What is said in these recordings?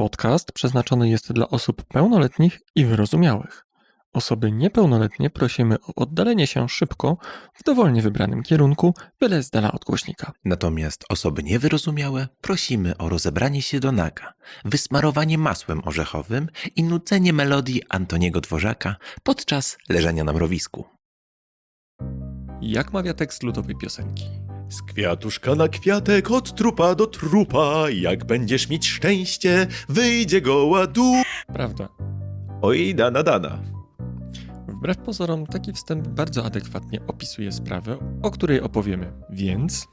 podcast przeznaczony jest dla osób pełnoletnich i wyrozumiałych. Osoby niepełnoletnie prosimy o oddalenie się szybko w dowolnie wybranym kierunku, byle z dala od głośnika. Natomiast osoby niewyrozumiałe prosimy o rozebranie się do naga, wysmarowanie masłem orzechowym i nucenie melodii Antoniego Dworzaka podczas leżenia na mrowisku. Jak mawia tekst ludowej piosenki? Z kwiatuszka na kwiatek, od trupa do trupa, jak będziesz mieć szczęście, wyjdzie goła du. Prawda. Oj, dana, dana. Wbrew pozorom, taki wstęp bardzo adekwatnie opisuje sprawę, o której opowiemy. Więc.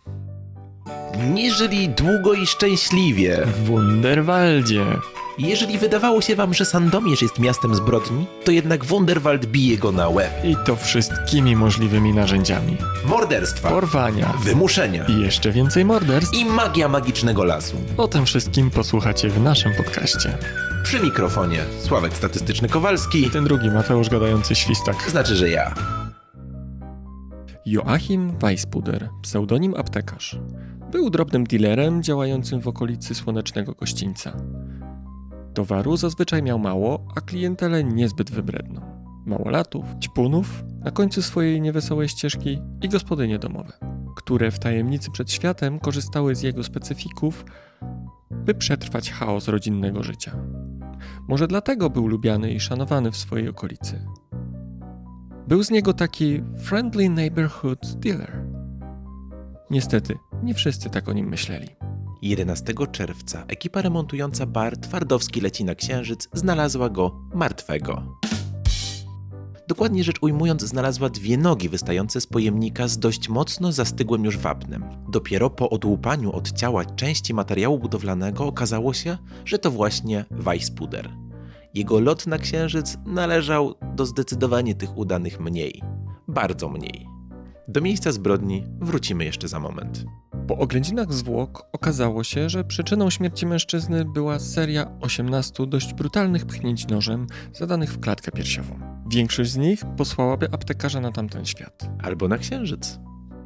Nie żyli długo i szczęśliwie. W Wunderwaldzie! Jeżeli wydawało się wam, że Sandomierz jest miastem zbrodni, to jednak Wunderwald bije go na łeb. I to wszystkimi możliwymi narzędziami: Morderstwa, porwania wymuszenia i jeszcze więcej morderstw. i magia magicznego lasu. O tym wszystkim posłuchacie w naszym podcaście. Przy mikrofonie Sławek Statystyczny Kowalski, I ten drugi, Mateusz gadający świstak. znaczy, że ja. Joachim Weispuder, pseudonim aptekarz. Był drobnym dealerem działającym w okolicy słonecznego gościńca. Towaru zazwyczaj miał mało, a klientelę niezbyt wybredną. Małolatów, ćpunów, na końcu swojej niewesołej ścieżki i gospodynie domowe, które w tajemnicy przed światem korzystały z jego specyfików, by przetrwać chaos rodzinnego życia. Może dlatego był lubiany i szanowany w swojej okolicy. Był z niego taki friendly neighborhood dealer. Niestety, nie wszyscy tak o nim myśleli. 11 czerwca ekipa remontująca bar Twardowski leci na Księżyc znalazła go martwego. Dokładnie rzecz ujmując, znalazła dwie nogi wystające z pojemnika z dość mocno zastygłym już wapnem. Dopiero po odłupaniu od ciała części materiału budowlanego okazało się, że to właśnie Weisspuder. Jego lot na Księżyc należał do zdecydowanie tych udanych mniej. Bardzo mniej. Do miejsca zbrodni wrócimy jeszcze za moment. Po oględzinach zwłok okazało się, że przyczyną śmierci mężczyzny była seria 18 dość brutalnych pchnięć nożem zadanych w klatkę piersiową. Większość z nich posłałaby aptekarza na tamten świat. Albo na Księżyc.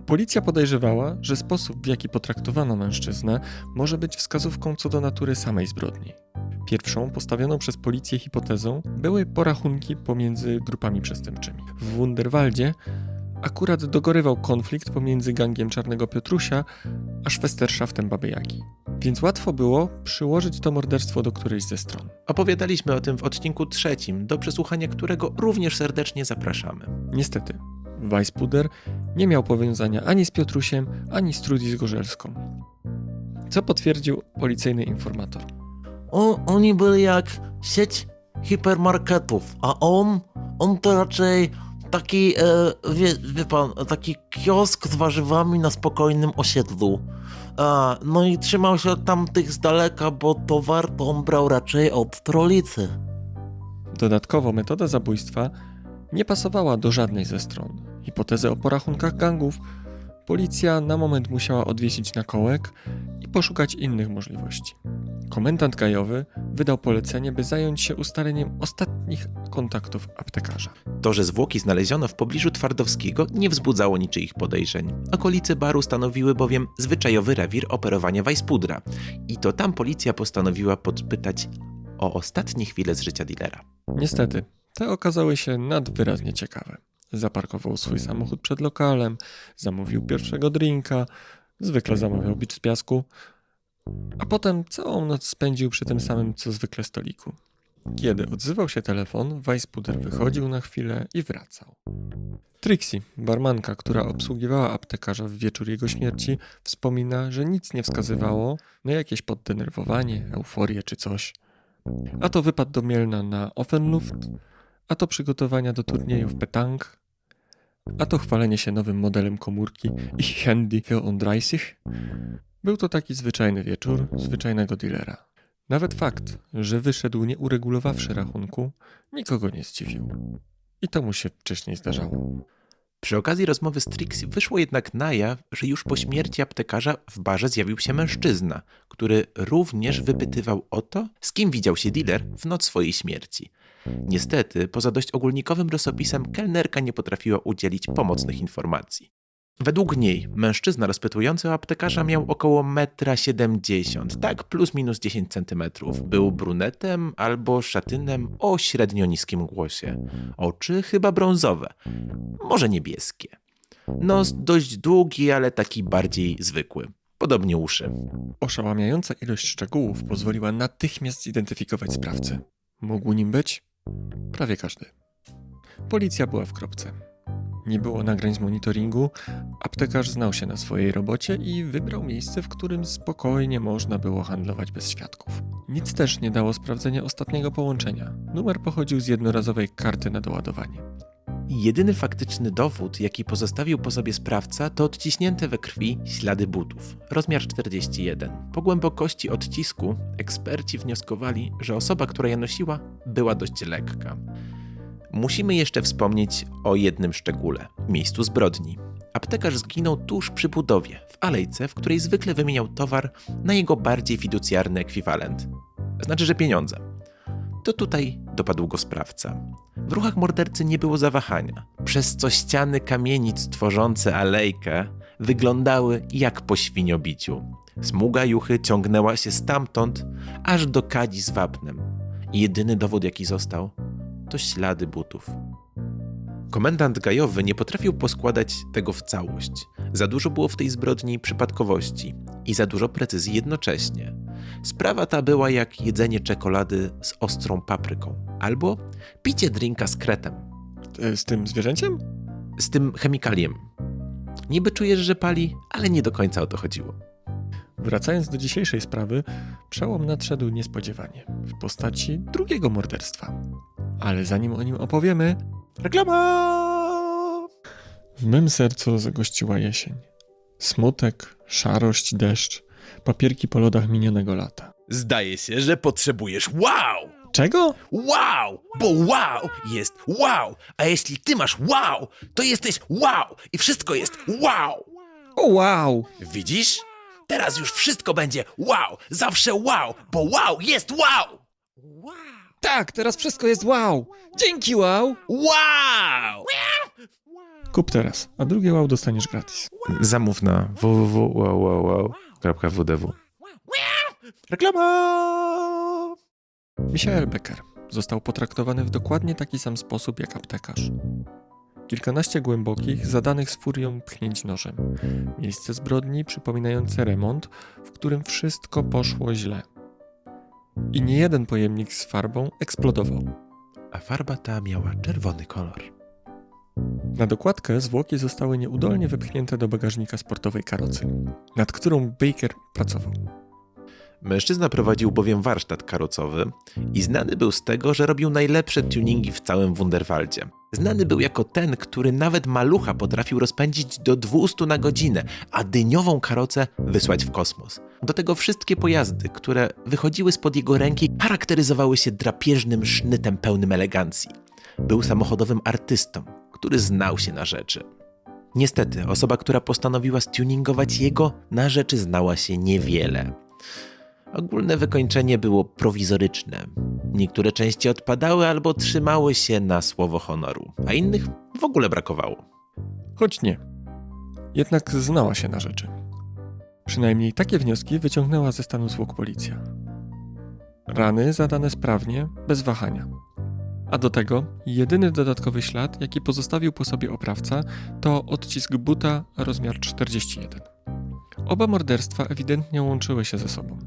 Policja podejrzewała, że sposób w jaki potraktowano mężczyznę może być wskazówką co do natury samej zbrodni. Pierwszą postawioną przez policję hipotezą były porachunki pomiędzy grupami przestępczymi. W Wunderwaldzie akurat dogorywał konflikt pomiędzy gangiem Czarnego Piotrusia a Szwesterszaftem Baby Jagi. Więc łatwo było przyłożyć to morderstwo do którejś ze stron. Opowiadaliśmy o tym w odcinku trzecim, do przesłuchania którego również serdecznie zapraszamy. Niestety, Weispuder nie miał powiązania ani z Piotrusiem, ani z Trudy Zgorzelską. Co potwierdził policyjny informator. O, oni byli jak sieć hipermarketów, a on, on to raczej taki, e, wie, wie pan, taki kiosk z warzywami na spokojnym osiedlu. A, no i trzymał się od tamtych z daleka, bo towar to on brał raczej od stolicy. Dodatkowo metoda zabójstwa nie pasowała do żadnej ze stron. Hipotezę o porachunkach gangów policja na moment musiała odwiesić na kołek i poszukać innych możliwości. Komendant gajowy wydał polecenie, by zająć się ustaleniem ostatnich kontaktów aptekarza. To, że zwłoki znaleziono w pobliżu Twardowskiego, nie wzbudzało niczyich podejrzeń. Okolice baru stanowiły bowiem zwyczajowy rewir operowania Weisspudra. I to tam policja postanowiła podpytać o ostatnie chwile z życia dealera. Niestety, te okazały się nadwyraznie ciekawe. Zaparkował swój samochód przed lokalem, zamówił pierwszego drinka, zwykle zamawiał bicz z piasku, a potem całą noc spędził przy tym samym co zwykle stoliku. Kiedy odzywał się telefon, Weispuder wychodził na chwilę i wracał. Trixie, barmanka, która obsługiwała aptekarza w wieczór jego śmierci, wspomina, że nic nie wskazywało na jakieś poddenerwowanie, euforię czy coś. A to wypad do Mielna na Offenluft, a to przygotowania do turniejów petang, a to chwalenie się nowym modelem komórki Ich Handy 34. Był to taki zwyczajny wieczór zwyczajnego dealera. Nawet fakt, że wyszedł nie uregulowawszy rachunku, nikogo nie zdziwił. I to mu się wcześniej zdarzało. Przy okazji rozmowy z Trixie wyszło jednak na jaw, że już po śmierci aptekarza w barze zjawił się mężczyzna, który również wypytywał o to, z kim widział się dealer w noc swojej śmierci. Niestety, poza dość ogólnikowym rysopisem, kelnerka nie potrafiła udzielić pomocnych informacji. Według niej mężczyzna rozpytujący o aptekarza miał około 1,70 m, tak plus minus 10 cm. Był brunetem albo szatynem o średnio niskim głosie. Oczy chyba brązowe, może niebieskie. Nos dość długi, ale taki bardziej zwykły. Podobnie uszy. Oszałamiająca ilość szczegółów pozwoliła natychmiast zidentyfikować sprawcę. Mógł nim być prawie każdy. Policja była w kropce. Nie było nagrań z monitoringu, aptekarz znał się na swojej robocie i wybrał miejsce, w którym spokojnie można było handlować bez świadków. Nic też nie dało sprawdzenia ostatniego połączenia. Numer pochodził z jednorazowej karty na doładowanie. Jedyny faktyczny dowód, jaki pozostawił po sobie sprawca, to odciśnięte we krwi ślady butów. Rozmiar 41. Po głębokości odcisku eksperci wnioskowali, że osoba, która je nosiła, była dość lekka. Musimy jeszcze wspomnieć o jednym szczególe miejscu zbrodni. Aptekarz zginął tuż przy budowie, w alejce, w której zwykle wymieniał towar na jego bardziej fiducjarny ekwiwalent. Znaczy, że pieniądze. To tutaj dopadł go sprawca. W ruchach mordercy nie było zawahania, przez co ściany kamienic tworzące alejkę wyglądały jak po świniobiciu. Smuga juchy ciągnęła się stamtąd aż do kadzi z wapnem. I jedyny dowód, jaki został, to ślady butów. Komendant gajowy nie potrafił poskładać tego w całość. Za dużo było w tej zbrodni przypadkowości i za dużo precyzji jednocześnie. Sprawa ta była jak jedzenie czekolady z ostrą papryką albo picie drinka z kretem, E, Z tym zwierzęciem? z tym chemikaliem. Niby czujesz, że pali, ale nie do końca o to chodziło. Wracając do dzisiejszej sprawy, przełom nadszedł niespodziewanie w postaci drugiego morderstwa. Ale zanim o nim opowiemy, Reklama! w mym sercu zagościła jesień. Smutek, szarość, deszcz, papierki po lodach minionego lata. Zdaje się, że potrzebujesz wow! Czego? Wow! Bo wow jest wow! A jeśli ty masz wow, to jesteś wow! I wszystko jest wow! O wow! Widzisz? Teraz już wszystko będzie wow! Zawsze wow! Bo wow jest wow! Tak, teraz wszystko jest wow! Dzięki wow! Wow! Kup teraz, a drugie wow dostaniesz gratis. Zamów na www.www.wdw. Reklama! Michael Becker został potraktowany w dokładnie taki sam sposób jak aptekarz. Kilkanaście głębokich, zadanych z furią pchnięć nożem. Miejsce zbrodni przypominające remont, w którym wszystko poszło źle. I nie jeden pojemnik z farbą eksplodował. A farba ta miała czerwony kolor. Na dokładkę zwłoki zostały nieudolnie wypchnięte do bagażnika sportowej karocy, nad którą Baker pracował. Mężczyzna prowadził bowiem warsztat karocowy i znany był z tego, że robił najlepsze tuningi w całym Wunderwaldzie. Znany był jako ten, który nawet malucha potrafił rozpędzić do 200 na godzinę, a dyniową karocę wysłać w kosmos. Do tego wszystkie pojazdy, które wychodziły spod jego ręki, charakteryzowały się drapieżnym sznytem pełnym elegancji. Był samochodowym artystą, który znał się na rzeczy. Niestety, osoba, która postanowiła stuningować jego, na rzeczy znała się niewiele. Ogólne wykończenie było prowizoryczne. Niektóre części odpadały albo trzymały się na słowo honoru, a innych w ogóle brakowało. Choć nie. Jednak znała się na rzeczy. Przynajmniej takie wnioski wyciągnęła ze stanu zwłok policja. Rany zadane sprawnie, bez wahania. A do tego jedyny dodatkowy ślad, jaki pozostawił po sobie oprawca, to odcisk buta rozmiar 41. Oba morderstwa ewidentnie łączyły się ze sobą.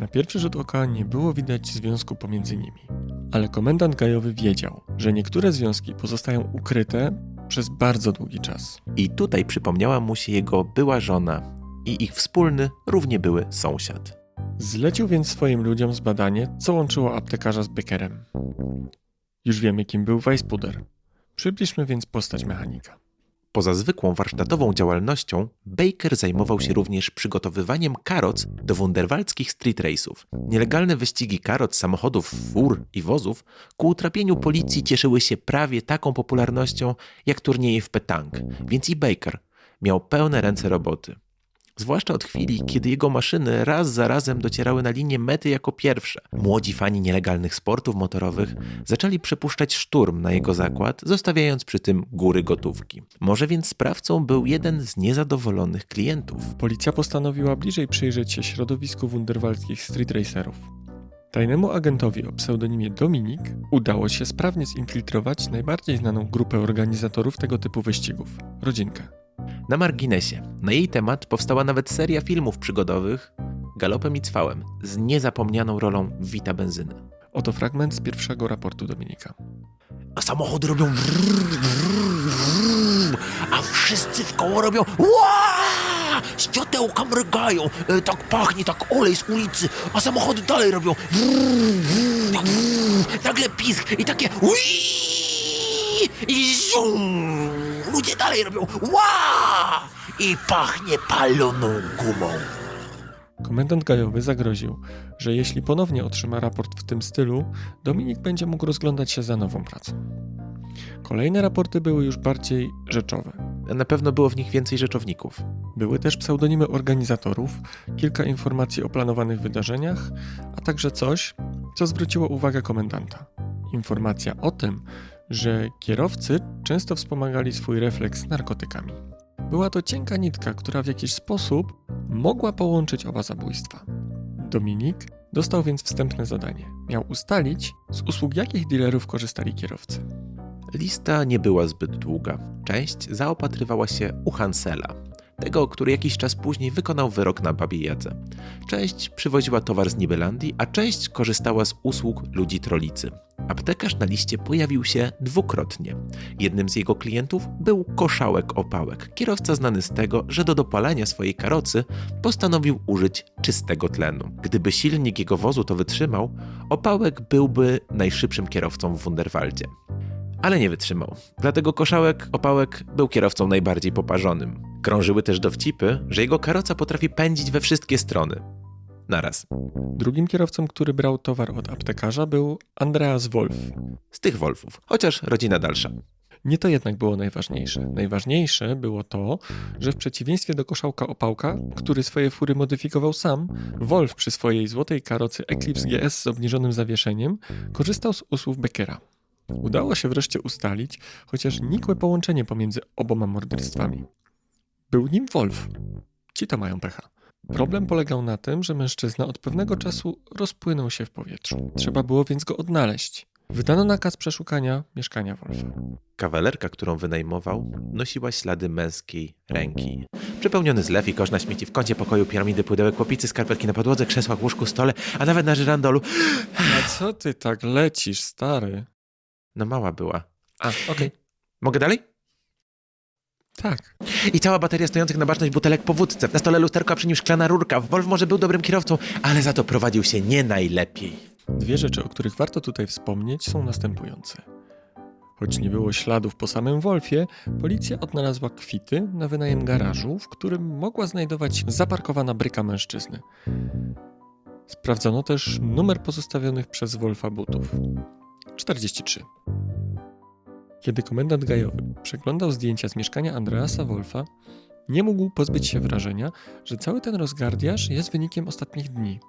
Na pierwszy rzut oka nie było widać związku pomiędzy nimi. Ale komendant gajowy wiedział, że niektóre związki pozostają ukryte przez bardzo długi czas. I tutaj przypomniała mu się jego była żona i ich wspólny, równie były sąsiad. Zlecił więc swoim ludziom zbadanie, co łączyło aptekarza z Beckerem. Już wiemy, kim był Weispuder. Przybliżmy więc postać mechanika. Poza zwykłą warsztatową działalnością, Baker zajmował się również przygotowywaniem karoc do wunderwaldzkich street race'ów. Nielegalne wyścigi karoc, samochodów, fur i wozów ku utrapieniu policji cieszyły się prawie taką popularnością jak turnieje w petank, więc i Baker miał pełne ręce roboty. Zwłaszcza od chwili, kiedy jego maszyny raz za razem docierały na linię mety jako pierwsze. Młodzi fani nielegalnych sportów motorowych zaczęli przypuszczać szturm na jego zakład, zostawiając przy tym góry gotówki. Może więc sprawcą był jeden z niezadowolonych klientów. Policja postanowiła bliżej przyjrzeć się środowisku wunderwaldzkich street racerów. Tajnemu agentowi o pseudonimie Dominik udało się sprawnie zinfiltrować najbardziej znaną grupę organizatorów tego typu wyścigów rodzinkę. Na marginesie, na jej temat powstała nawet seria filmów przygodowych Galopem i Cwałem z niezapomnianą rolą Wita Benzyny. Oto fragment z pierwszego raportu Dominika. A samochody robią wrrr, wrrr, wrrr, a wszyscy w koło robią Ła! Światełka mrygają, e, tak pachnie, tak olej z ulicy, a samochody dalej robią wrrr, wrrr, wrrr, nagle pisk i takie Ui! I zium! Ludzie dalej robią Ła! I pachnie paloną gumą. Komendant gajowy zagroził, że jeśli ponownie otrzyma raport w tym stylu, Dominik będzie mógł rozglądać się za nową pracą. Kolejne raporty były już bardziej rzeczowe. Na pewno było w nich więcej rzeczowników. Były też pseudonimy organizatorów, kilka informacji o planowanych wydarzeniach, a także coś, co zwróciło uwagę komendanta. Informacja o tym, że kierowcy często wspomagali swój refleks narkotykami. Była to cienka nitka, która w jakiś sposób mogła połączyć oba zabójstwa. Dominik dostał więc wstępne zadanie. Miał ustalić, z usług jakich dealerów korzystali kierowcy. Lista nie była zbyt długa. Część zaopatrywała się u Hansela, tego, który jakiś czas później wykonał wyrok na babie Jadze. Część przywoziła towar z Nibelandii, a część korzystała z usług ludzi trolicy. Aptekarz na liście pojawił się dwukrotnie. Jednym z jego klientów był Koszałek Opałek, kierowca znany z tego, że do dopalania swojej karocy postanowił użyć czystego tlenu. Gdyby silnik jego wozu to wytrzymał, Opałek byłby najszybszym kierowcą w Wunderwaldzie ale nie wytrzymał. Dlatego Koszałek Opałek był kierowcą najbardziej poparzonym. Krążyły też dowcipy, że jego karoca potrafi pędzić we wszystkie strony. Naraz. Drugim kierowcą, który brał towar od aptekarza, był Andreas Wolf. Z tych Wolfów, chociaż rodzina dalsza. Nie to jednak było najważniejsze. Najważniejsze było to, że w przeciwieństwie do koszałka opałka, który swoje fury modyfikował sam, Wolf przy swojej złotej karocy Eclipse GS z obniżonym zawieszeniem korzystał z usług Beckera. Udało się wreszcie ustalić chociaż nikłe połączenie pomiędzy oboma morderstwami. Był nim Wolf. Ci to mają pecha. Problem polegał na tym, że mężczyzna od pewnego czasu rozpłynął się w powietrzu. Trzeba było więc go odnaleźć. Wydano nakaz przeszukania mieszkania Wolfa. Kawalerka, którą wynajmował, nosiła ślady męskiej ręki. Przepełniony zlew i kosz na śmieci w kącie pokoju, piramidy, pudełek, łopicy, skarpetki na podłodze, krzesłach, łóżku, stole, a nawet na żyrandolu. A co ty tak lecisz, stary? No mała była. A, okej. Mogę dalej? Tak. I cała bateria stojących na baczność butelek po wódce. Na stole lusterko, a przy nim szklana rurka. Wolf może był dobrym kierowcą, ale za to prowadził się nie najlepiej. Dwie rzeczy, o których warto tutaj wspomnieć, są następujące. Choć nie było śladów po samym Wolfie, policja odnalazła kwity na wynajem garażu, w którym mogła znajdować zaparkowana bryka mężczyzny. Sprawdzono też numer pozostawionych przez Wolfa butów. 43. Kiedy komendant gajowy przeglądał zdjęcia z mieszkania Andreasa Wolfa, nie mógł pozbyć się wrażenia, że cały ten rozgardiaż jest wynikiem ostatnich dni,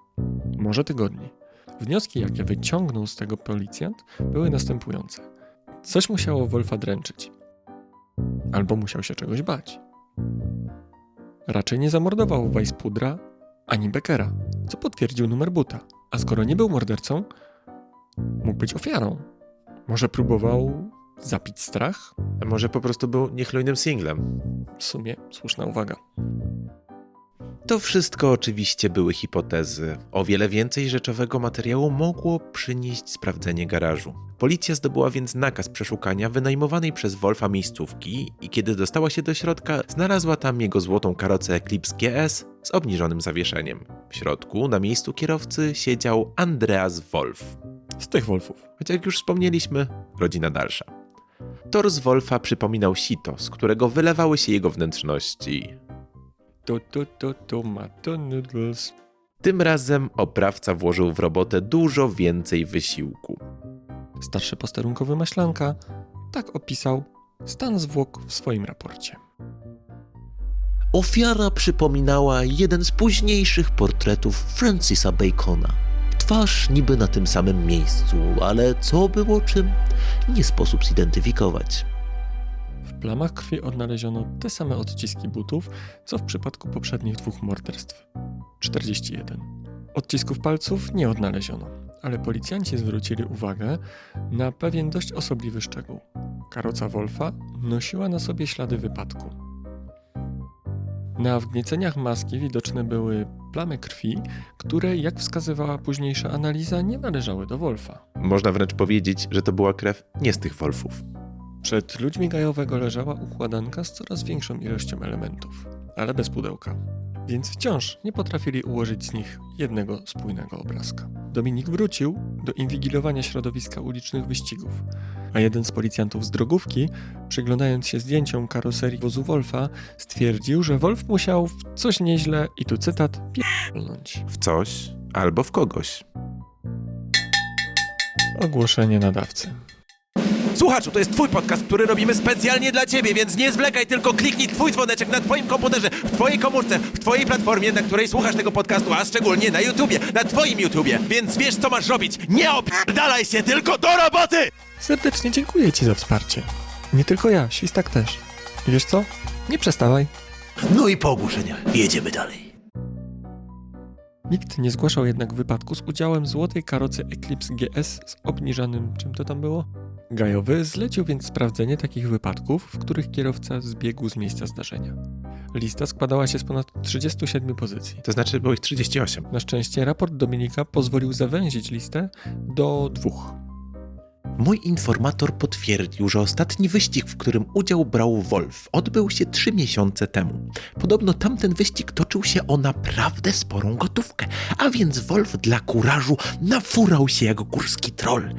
może tygodni. Wnioski, jakie wyciągnął z tego policjant, były następujące. Coś musiało Wolfa dręczyć. Albo musiał się czegoś bać. Raczej nie zamordował Weisspudra ani Beckera, co potwierdził numer buta. A skoro nie był mordercą, mógł być ofiarą. Może próbował zapić strach? A może po prostu był niechlujnym singlem? W sumie słuszna uwaga. To wszystko oczywiście były hipotezy. O wiele więcej rzeczowego materiału mogło przynieść sprawdzenie garażu. Policja zdobyła więc nakaz przeszukania wynajmowanej przez Wolfa miejscówki i kiedy dostała się do środka, znalazła tam jego złotą karocę Eclipse GS z obniżonym zawieszeniem. W środku, na miejscu kierowcy, siedział Andreas Wolf. Z tych Wolfów. Choć jak już wspomnieliśmy, rodzina dalsza. Tors Wolfa przypominał sito, z którego wylewały się jego wnętrzności. Tu, tu, tu, tomato noodles. Tym razem oprawca włożył w robotę dużo więcej wysiłku. Starszy posterunkowy Maślanka tak opisał stan zwłok w swoim raporcie. Ofiara przypominała jeden z późniejszych portretów Francisa Bacona. Twarz niby na tym samym miejscu, ale co było czym, nie sposób zidentyfikować. W plamach krwi odnaleziono te same odciski butów, co w przypadku poprzednich dwóch morderstw 41. Odcisków palców nie odnaleziono, ale policjanci zwrócili uwagę na pewien dość osobliwy szczegół. Karoca Wolfa nosiła na sobie ślady wypadku. Na wgnieceniach maski widoczne były plamy krwi, które, jak wskazywała późniejsza analiza, nie należały do Wolfa. Można wręcz powiedzieć, że to była krew nie z tych wolfów. Przed ludźmi gajowego leżała układanka z coraz większą ilością elementów, ale bez pudełka. Więc wciąż nie potrafili ułożyć z nich jednego spójnego obrazka. Dominik wrócił do inwigilowania środowiska ulicznych wyścigów, a jeden z policjantów z drogówki, przyglądając się zdjęciom karoserii wozu Wolfa, stwierdził, że Wolf musiał w coś nieźle, i tu cytat, pierdolnąć. W coś albo w kogoś. Ogłoszenie nadawcy. Słuchaczu, to jest twój podcast, który robimy specjalnie dla ciebie, więc nie zwlekaj, tylko kliknij twój dzwoneczek na twoim komputerze, w twojej komórce, w twojej platformie, na której słuchasz tego podcastu, a szczególnie na YouTubie, na twoim YouTubie. Więc wiesz, co masz robić. Nie opierdalaj się, tylko do roboty! Serdecznie dziękuję Ci za wsparcie. Nie tylko ja, Świstak też. I wiesz co? Nie przestawaj. No i po ogłoszeniach jedziemy dalej. Nikt nie zgłaszał jednak wypadku z udziałem złotej karocy Eclipse GS z obniżanym, czym to tam było? Gajowy zlecił więc sprawdzenie takich wypadków, w których kierowca zbiegł z miejsca zdarzenia. Lista składała się z ponad 37 pozycji. To znaczy było ich 38. Na szczęście raport Dominika pozwolił zawęzić listę do dwóch. Mój informator potwierdził, że ostatni wyścig, w którym udział brał Wolf, odbył się trzy miesiące temu. Podobno tamten wyścig toczył się o naprawdę sporą gotówkę, a więc Wolf dla kurażu nafurał się jak górski troll.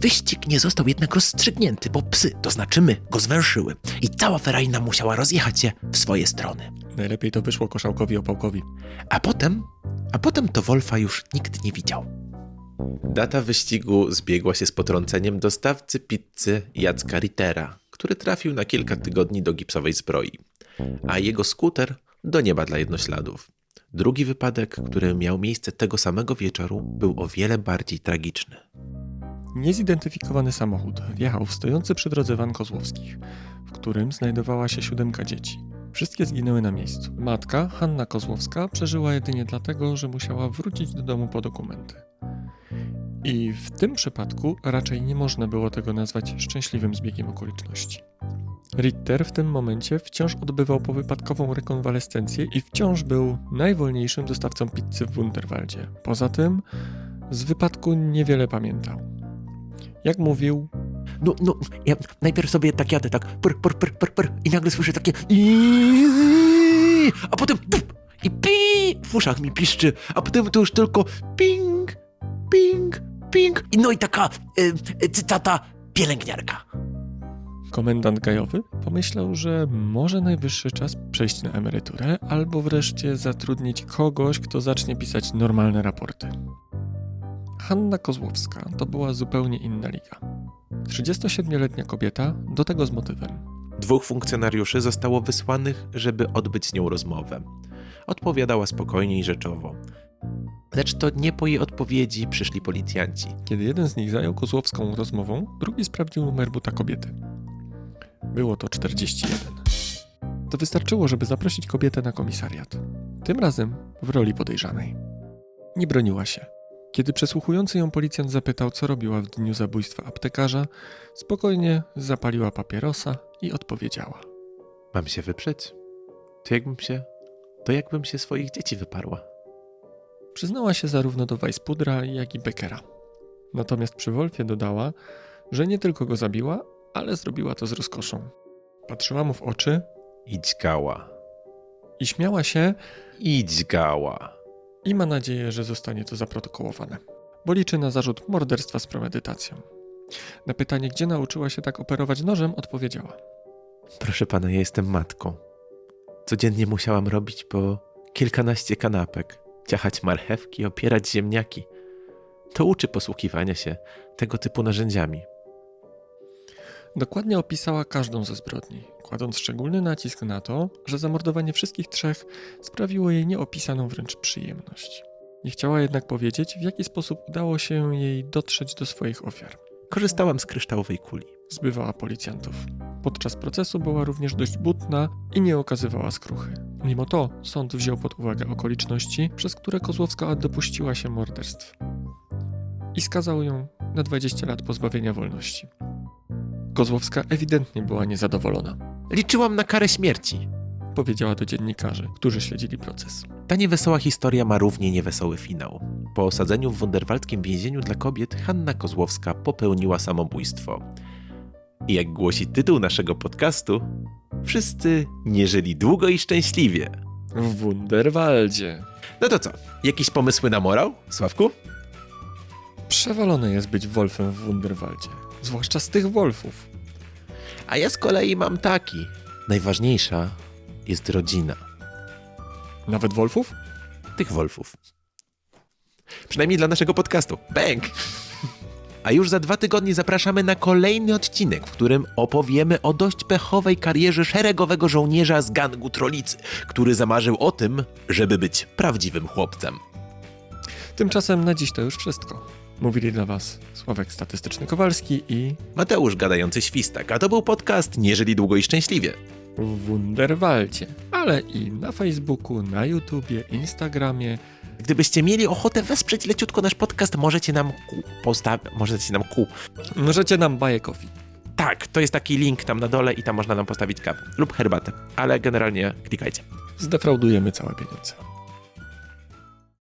Wyścig nie został jednak rozstrzygnięty, bo psy, to znaczy my, go zwęszyły i cała ferajna musiała rozjechać się w swoje strony. Najlepiej to wyszło koszałkowi opałkowi. A potem, a potem to Wolfa już nikt nie widział. Data wyścigu zbiegła się z potrąceniem dostawcy pizzy Jacka Rittera, który trafił na kilka tygodni do gipsowej zbroi, a jego skuter do nieba dla jednośladów. Drugi wypadek, który miał miejsce tego samego wieczoru, był o wiele bardziej tragiczny. Niezidentyfikowany samochód wjechał w stojący przy drodze van Kozłowskich, w którym znajdowała się siódemka dzieci. Wszystkie zginęły na miejscu. Matka, Hanna Kozłowska, przeżyła jedynie dlatego, że musiała wrócić do domu po dokumenty. I w tym przypadku raczej nie można było tego nazwać szczęśliwym zbiegiem okoliczności. Ritter w tym momencie wciąż odbywał powypadkową rekonwalescencję i wciąż był najwolniejszym dostawcą pizzy w Wunderwaldzie. Poza tym z wypadku niewiele pamiętał. Jak mówił, No, no, ja najpierw sobie tak jadę, tak pr, pr, pr, pr, pr i nagle słyszę takie a potem puf, i pi w uszach mi piszczy, a potem to już tylko ping, ping, ping i no i taka y, y, cytata pielęgniarka. komendant gajowy, pomyślał, że może najwyższy czas przejść na emeryturę albo wreszcie zatrudnić kogoś, kto zacznie pisać normalne raporty. Hanna Kozłowska to była zupełnie inna liga. 37-letnia kobieta, do tego z motywem. Dwóch funkcjonariuszy zostało wysłanych, żeby odbyć z nią rozmowę. Odpowiadała spokojnie i rzeczowo. Lecz to nie po jej odpowiedzi przyszli policjanci. Kiedy jeden z nich zajął Kozłowską rozmową, drugi sprawdził numer buta kobiety. Było to 41. To wystarczyło, żeby zaprosić kobietę na komisariat. Tym razem w roli podejrzanej. Nie broniła się. Kiedy przesłuchujący ją policjant zapytał, co robiła w dniu zabójstwa aptekarza, spokojnie zapaliła papierosa i odpowiedziała. Mam się wyprzeć? To jakbym się... To jakbym się swoich dzieci wyparła. Przyznała się zarówno do Weisspudra, jak i Beckera. Natomiast przy Wolfie dodała, że nie tylko go zabiła, ale zrobiła to z rozkoszą. Patrzyła mu w oczy Idź gała. i śmiała się Idź gała. i ma nadzieję, że zostanie to zaprotokołowane, bo liczy na zarzut morderstwa z premedytacją. Na pytanie, gdzie nauczyła się tak operować nożem, odpowiedziała. Proszę pana, ja jestem matką. Codziennie musiałam robić po kilkanaście kanapek, ciachać marchewki, opierać ziemniaki. To uczy posługiwania się tego typu narzędziami. Dokładnie opisała każdą ze zbrodni, kładąc szczególny nacisk na to, że zamordowanie wszystkich trzech sprawiło jej nieopisaną wręcz przyjemność. Nie chciała jednak powiedzieć, w jaki sposób udało się jej dotrzeć do swoich ofiar. Korzystałam z kryształowej kuli. Zbywała policjantów. Podczas procesu była również dość butna i nie okazywała skruchy. Mimo to sąd wziął pod uwagę okoliczności, przez które Kozłowska dopuściła się morderstw i skazał ją na 20 lat pozbawienia wolności. Kozłowska ewidentnie była niezadowolona. Liczyłam na karę śmierci. Powiedziała do dziennikarzy, którzy śledzili proces. Ta niewesoła historia ma równie niewesoły finał. Po osadzeniu w wunderwaldzkim więzieniu dla kobiet Hanna Kozłowska popełniła samobójstwo. I jak głosi tytuł naszego podcastu, wszyscy nie żyli długo i szczęśliwie. W Wunderwaldzie. No to co, jakieś pomysły na morał, Sławku? Przewalone jest być Wolfem w Wunderwaldzie. Zwłaszcza z tych Wolfów. A ja z kolei mam taki. Najważniejsza jest rodzina Nawet Wolfów? tych Wolfów. Przynajmniej dla naszego podcastu. Bang! A już za dwa tygodnie zapraszamy na kolejny odcinek, w którym opowiemy o dość pechowej karierze szeregowego żołnierza z gangu Trolicy, który zamarzył o tym, żeby być prawdziwym chłopcem. Tymczasem na dziś to już wszystko. Mówili dla Was Sławek Statystyczny Kowalski i Mateusz gadający świstak, a to był podcast Nie żyli długo i szczęśliwie. w Wunderwaldzie, ale i na Facebooku, na YouTubie, Instagramie. Gdybyście mieli ochotę wesprzeć leciutko nasz podcast, możecie nam ku postawić, możecie nam ku Możecie nam baje coffee. Tak, to jest taki link tam na dole i tam można nam postawić kawę lub herbatę, ale generalnie klikajcie. Zdefraudujemy całe pieniądze.